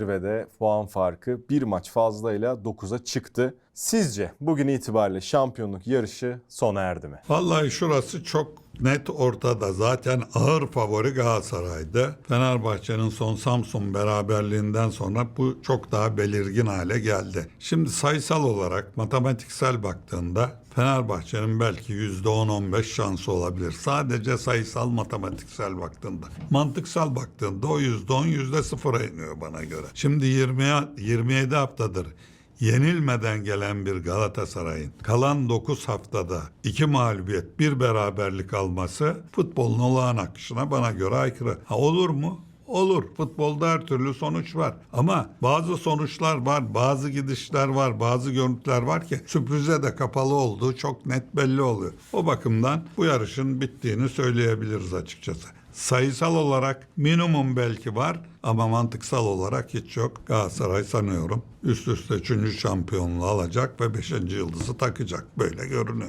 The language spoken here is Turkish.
Zirvede puan farkı bir maç fazlayla 9'a çıktı. Sizce bugün itibariyle şampiyonluk yarışı sona erdi mi? Vallahi şurası çok net ortada. Zaten ağır favori Galatasaray'dı. Fenerbahçe'nin son Samsun beraberliğinden sonra bu çok daha belirgin hale geldi. Şimdi sayısal olarak matematiksel baktığında Fenerbahçe'nin belki %10-15 şansı olabilir. Sadece sayısal matematiksel baktığında. Mantıksal baktığında o %10 %0'a iniyor bana göre. Şimdi 20 27 haftadır yenilmeden gelen bir Galatasaray'ın kalan 9 haftada 2 mağlubiyet bir beraberlik alması futbolun olağan akışına bana göre aykırı. Ha olur mu? Olur. Futbolda her türlü sonuç var. Ama bazı sonuçlar var, bazı gidişler var, bazı görüntüler var ki sürprize de kapalı olduğu çok net belli oluyor. O bakımdan bu yarışın bittiğini söyleyebiliriz açıkçası. Sayısal olarak minimum belki var ama mantıksal olarak hiç yok. Galatasaray sanıyorum üst üste 3. şampiyonluğu alacak ve 5. yıldızı takacak. Böyle görünüyor.